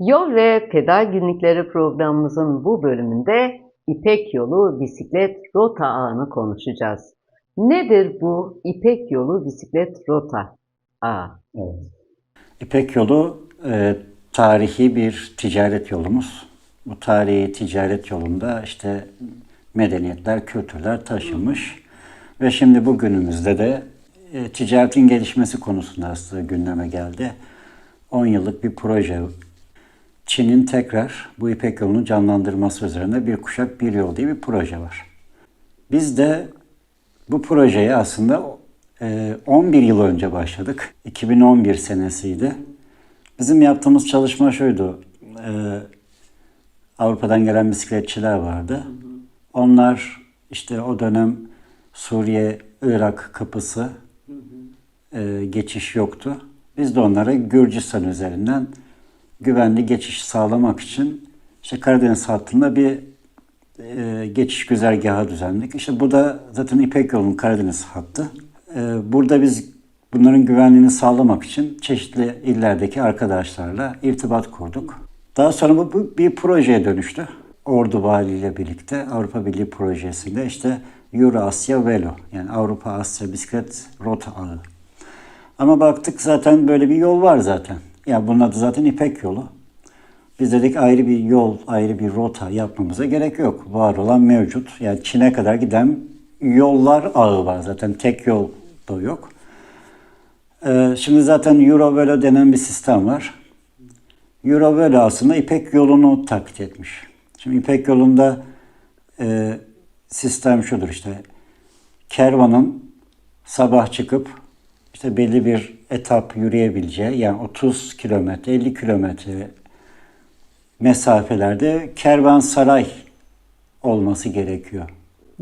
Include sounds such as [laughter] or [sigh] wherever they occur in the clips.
Yol ve Pedal Günlükleri programımızın bu bölümünde İpek Yolu Bisiklet Rota ağını konuşacağız. Nedir bu İpek Yolu Bisiklet Rota ağı? Evet. İpek yolu e, tarihi bir ticaret yolumuz. Bu tarihi ticaret yolunda işte medeniyetler, kültürler taşınmış. Ve şimdi bugünümüzde de e, ticaretin gelişmesi konusunda aslında gündeme geldi. 10 yıllık bir proje. Çin'in tekrar bu İpek yolunu canlandırması üzerine bir kuşak bir yol diye bir proje var. Biz de bu projeyi aslında e, 11 yıl önce başladık. 2011 senesiydi. Bizim yaptığımız çalışma şuydu. E, Avrupa'dan gelen bisikletçiler vardı. Onlar işte o dönem Suriye, Irak kapısı e, geçiş yoktu. Biz de onlara Gürcistan üzerinden güvenli geçiş sağlamak için işte Karadeniz hattında bir e, geçiş güzergahı düzenledik. İşte bu da zaten İpek yolunun Karadeniz hattı. E, burada biz bunların güvenliğini sağlamak için çeşitli illerdeki arkadaşlarla irtibat kurduk. Daha sonra bu, bu bir projeye dönüştü. Ordu Vali ile birlikte Avrupa Birliği projesinde işte Euro Asya Velo yani Avrupa Asya bisiklet rota ağı. Ama baktık zaten böyle bir yol var zaten. Ya bunun adı zaten İpek yolu. Biz dedik ayrı bir yol, ayrı bir rota yapmamıza gerek yok. Var olan mevcut. Yani Çin'e kadar giden yollar ağı var zaten. Tek yol da yok. Ee, şimdi zaten Eurovelo denen bir sistem var. Eurovelo aslında İpek yolunu taklit etmiş. Şimdi İpek yolunda e, sistem şudur işte. Kervanın sabah çıkıp işte belli bir etap yürüyebileceği yani 30 kilometre 50 kilometre mesafelerde kervansaray olması gerekiyor.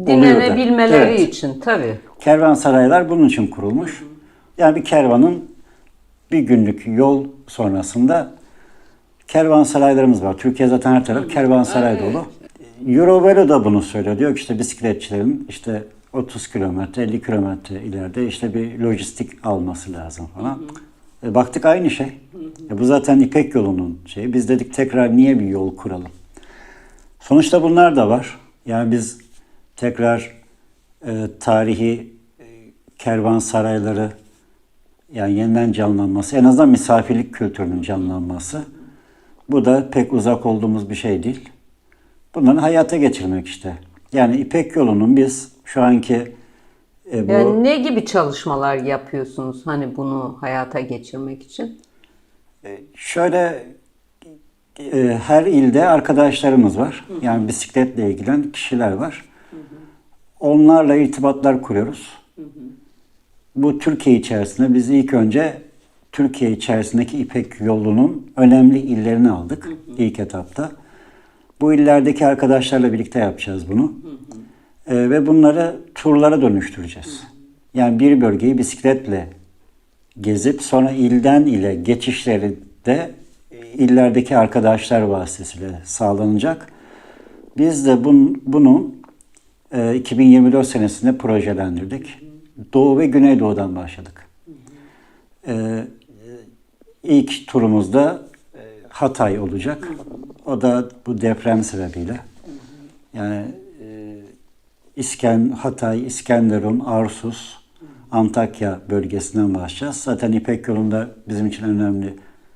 Dinlenebilmeleri Evet. için tabii. Kervansaraylar bunun için kurulmuş. Yani bir kervanın bir günlük yol sonrasında kervansaraylarımız var. Türkiye zaten her taraf kervansaray dolu. Eurovelo da bunu söylüyor. Diyor ki işte bisikletçilerin işte 30 kilometre, 50 kilometre ileride işte bir lojistik alması lazım falan. E, baktık aynı şey. E, bu zaten İpek yolunun şeyi. Biz dedik tekrar niye bir yol kuralım? Sonuçta bunlar da var. Yani biz tekrar e, tarihi e, kervansarayları yani yeniden canlanması, en azından misafirlik kültürünün canlanması. Bu da pek uzak olduğumuz bir şey değil. Bunları hayata geçirmek işte. Yani İpek yolunun biz şu anki e, bu Yani ne gibi çalışmalar yapıyorsunuz hani bunu hayata geçirmek için? Şöyle e, her ilde arkadaşlarımız var. Yani bisikletle ilgilen kişiler var. Onlarla irtibatlar kuruyoruz. Bu Türkiye içerisinde biz ilk önce Türkiye içerisindeki İpek yolunun önemli illerini aldık ilk etapta. Bu illerdeki arkadaşlarla birlikte yapacağız bunu. E, ve bunları turlara dönüştüreceğiz. Yani bir bölgeyi bisikletle gezip sonra ilden ile geçişleri de illerdeki arkadaşlar vasıtasıyla sağlanacak. Biz de bun, bunu e, 2024 senesinde projelendirdik. Doğu ve Güneydoğu'dan başladık. E, ilk turumuzda e, Hatay olacak. O da bu deprem sebebiyle. Yani e, İsken, Hatay, İskenderun, Arsus, Antakya bölgesinden başlayacağız. Zaten İpek yolunda bizim için önemli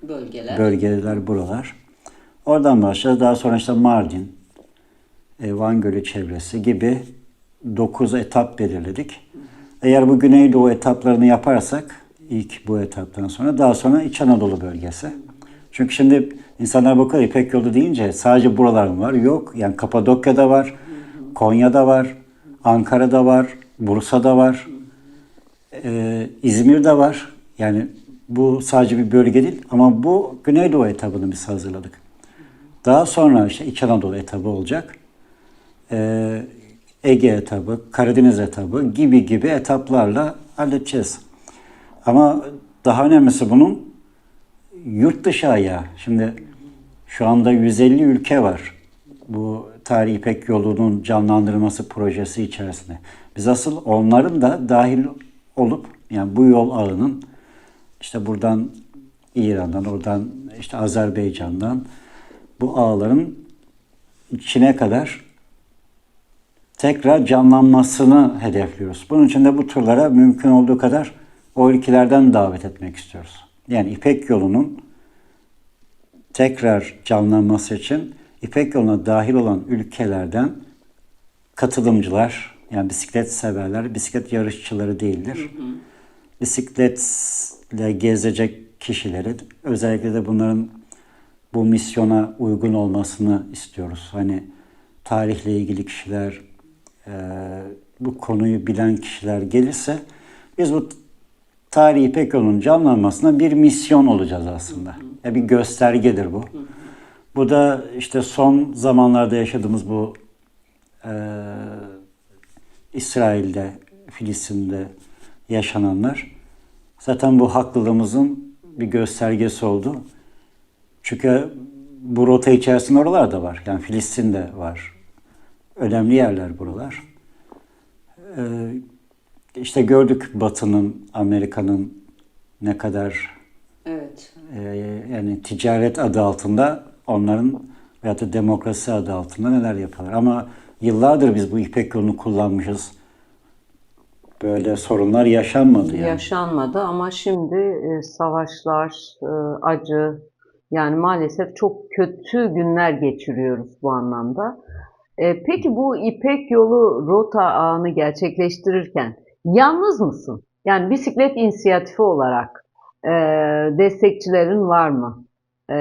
Bölgeler. bölgeler buralar. Oradan başlayacağız. Daha sonra işte Mardin, e, Van Gölü çevresi gibi 9 etap belirledik. Eğer bu Güneydoğu etaplarını yaparsak ilk bu etaptan sonra daha sonra İç Anadolu bölgesi. Çünkü şimdi insanlar bakıyor İpek yolu deyince sadece buralar mı var? Yok. Yani Kapadokya'da var, Konya'da var, Ankara'da var, Bursa'da var, e, İzmir'de var. Yani bu sadece bir bölge değil ama bu Güneydoğu etabını biz hazırladık. Daha sonra işte İç Anadolu etabı olacak. Ee, Ege etabı, Karadeniz etabı gibi gibi etaplarla halledeceğiz. Ama daha önemlisi bunun yurt dışı ayağı. Şimdi şu anda 150 ülke var bu Tarihi İpek yolunun canlandırılması projesi içerisinde. Biz asıl onların da dahil olup yani bu yol ağının işte buradan İran'dan, oradan işte Azerbaycan'dan bu ağların Çin'e kadar tekrar canlanmasını hedefliyoruz. Bunun için de bu turlara mümkün olduğu kadar o ülkelerden davet etmek istiyoruz. Yani İpek yolunun tekrar canlanması için İpek yoluna dahil olan ülkelerden katılımcılar, yani bisiklet severler, bisiklet yarışçıları değildir. Bisikletle gezecek kişileri, özellikle de bunların bu misyona uygun olmasını istiyoruz. Hani tarihle ilgili kişiler, e, bu konuyu bilen kişiler gelirse biz bu tarihi İpek yolunun canlanmasına bir misyon olacağız aslında. Ya bir göstergedir bu. Bu da işte son zamanlarda yaşadığımız bu e, İsrail'de, Filistin'de yaşananlar zaten bu haklılığımızın bir göstergesi oldu. Çünkü bu rota içerisinde oralar da var. Yani Filistin'de var. Önemli yerler buralar. Ee, işte gördük Batı'nın, Amerika'nın ne kadar Evet. e, yani ticaret adı altında onların veyahut da demokrasi adı altında neler yapıyorlar. Ama yıllardır biz bu İpek yolunu kullanmışız. Böyle sorunlar yaşanmadı yani. Yaşanmadı ama şimdi e, savaşlar, e, acı, yani maalesef çok kötü günler geçiriyoruz bu anlamda. E, peki bu İpek Yolu rota ağını gerçekleştirirken yalnız mısın? Yani bisiklet inisiyatifi olarak e, destekçilerin var mı? E,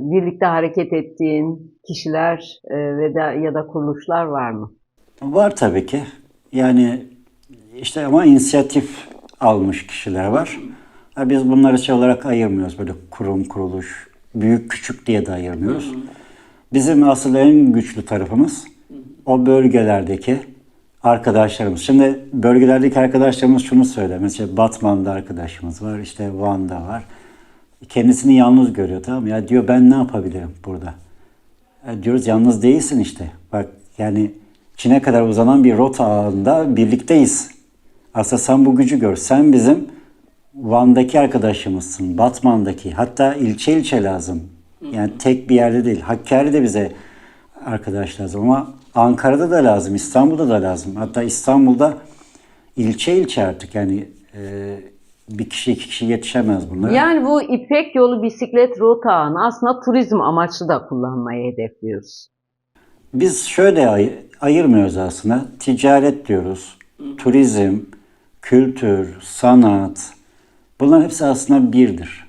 birlikte hareket ettiğin kişiler e, ve da ya da kuruluşlar var mı? Var tabii ki. Yani işte ama inisiyatif almış kişiler var. Biz bunları şey olarak ayırmıyoruz. Böyle kurum, kuruluş, büyük, küçük diye de ayırmıyoruz. Bizim asıl en güçlü tarafımız o bölgelerdeki arkadaşlarımız. Şimdi bölgelerdeki arkadaşlarımız şunu söyler. Mesela Batman'da arkadaşımız var, işte Van'da var. Kendisini yalnız görüyor tamam? Ya diyor ben ne yapabilirim burada? E, diyoruz yalnız değilsin işte. Bak yani Çin'e kadar uzanan bir rota ağında birlikteyiz. Aslında sen bu gücü gör. Sen bizim Van'daki arkadaşımızsın, Batman'daki. Hatta ilçe ilçe lazım. Yani tek bir yerde değil. Hakkari'de bize arkadaş lazım ama Ankara'da da lazım, İstanbul'da da lazım. Hatta İstanbul'da ilçe ilçe artık yani e, bir kişi iki kişi yetişemez bunlara. Yani bu İpek Yolu bisiklet rota ağını aslında turizm amaçlı da kullanmayı hedefliyoruz. Biz şöyle ay- ayırmıyoruz aslında. Ticaret diyoruz. Turizm, kültür, sanat. Bunlar hepsi aslında birdir.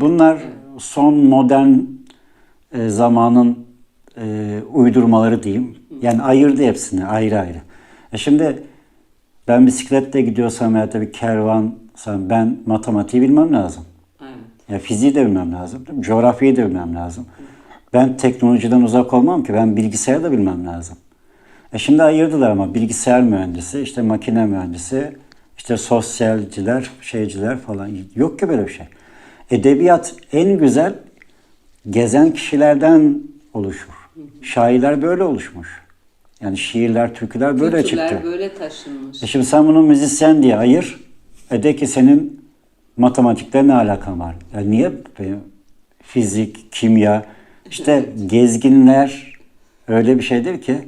Bunlar son modern e, zamanın e, uydurmaları diyeyim. Yani ayırdı hepsini ayrı ayrı. E şimdi ben bisikletle gidiyorsam ya da bir kervansam ben matematiği bilmem lazım. Ya fiziği de bilmem lazım. değil mi? Coğrafyayı da bilmem lazım. Ben teknolojiden uzak olmam ki. Ben bilgisayarı da bilmem lazım. E şimdi ayırdılar ama bilgisayar mühendisi, işte makine mühendisi, işte sosyalciler, şeyciler falan. Yok ki böyle bir şey. Edebiyat en güzel gezen kişilerden oluşur. Şairler böyle oluşmuş. Yani şiirler, türküler böyle Kültürler çıktı. böyle taşınmış. E şimdi sen bunu müzisyen diye ayır. E de ki senin matematikle ne alakan var? Ya niye? Benim Fizik, kimya, işte gezginler öyle bir şeydir ki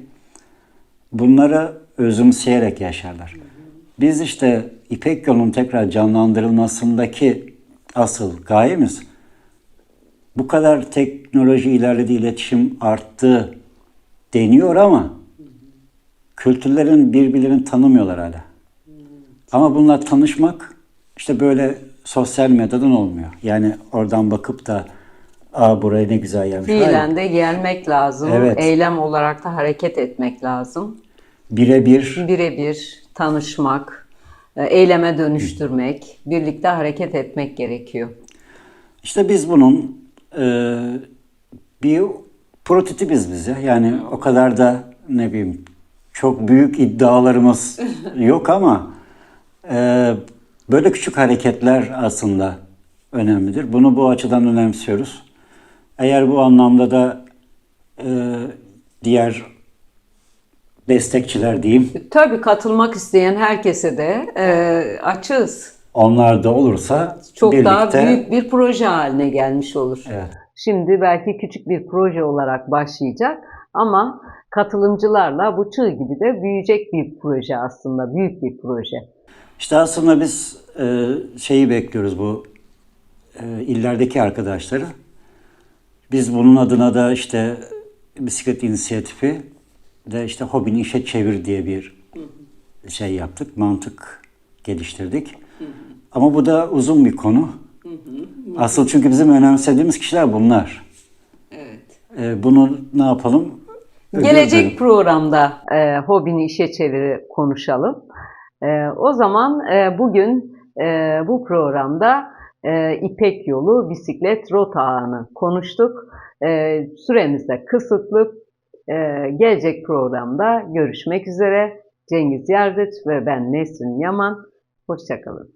bunları özümseyerek yaşarlar. Biz işte İpek yolunun tekrar canlandırılmasındaki asıl gayemiz bu kadar teknoloji ilerledi, iletişim arttı deniyor ama kültürlerin birbirlerini tanımıyorlar hala. Ama bunlar tanışmak işte böyle sosyal medyadan olmuyor. Yani oradan bakıp da Aa buraya ne güzel yermiş. Hayır. Fiilen de gelmek lazım. Evet. Eylem olarak da hareket etmek lazım. Birebir Birebir tanışmak, e, eyleme dönüştürmek, birlikte hareket etmek gerekiyor. İşte biz bunun e, bir prototipiz biz ya. Yani o kadar da ne bileyim çok büyük iddialarımız [laughs] yok ama e, böyle küçük hareketler aslında önemlidir. Bunu bu açıdan önemsiyoruz. Eğer bu anlamda da e, diğer destekçiler diyeyim [laughs] Tabii katılmak isteyen herkese de e, açığız. Onlar da olursa Çok birlikte daha büyük bir proje haline gelmiş olur. Evet. Şimdi belki küçük bir proje olarak başlayacak ama katılımcılarla bu çığ gibi de büyüyecek bir proje aslında, büyük bir proje. İşte aslında biz e, şeyi bekliyoruz bu e, illerdeki arkadaşları. Biz bunun adına da işte bisiklet inisiyatifi de işte hobini işe çevir diye bir şey yaptık, mantık geliştirdik. Ama bu da uzun bir konu. Asıl çünkü bizim önemsediğimiz kişiler bunlar. Evet. E, bunu ne yapalım? Gelecek programda e, hobini işe çeviri konuşalım. E, o zaman e, bugün e, bu programda e, İpek Yolu bisiklet rota ağını konuştuk. E, süremiz de kısıtlı. E, gelecek programda görüşmek üzere. Cengiz Yargıç ve ben Nesrin Yaman. Hoşçakalın.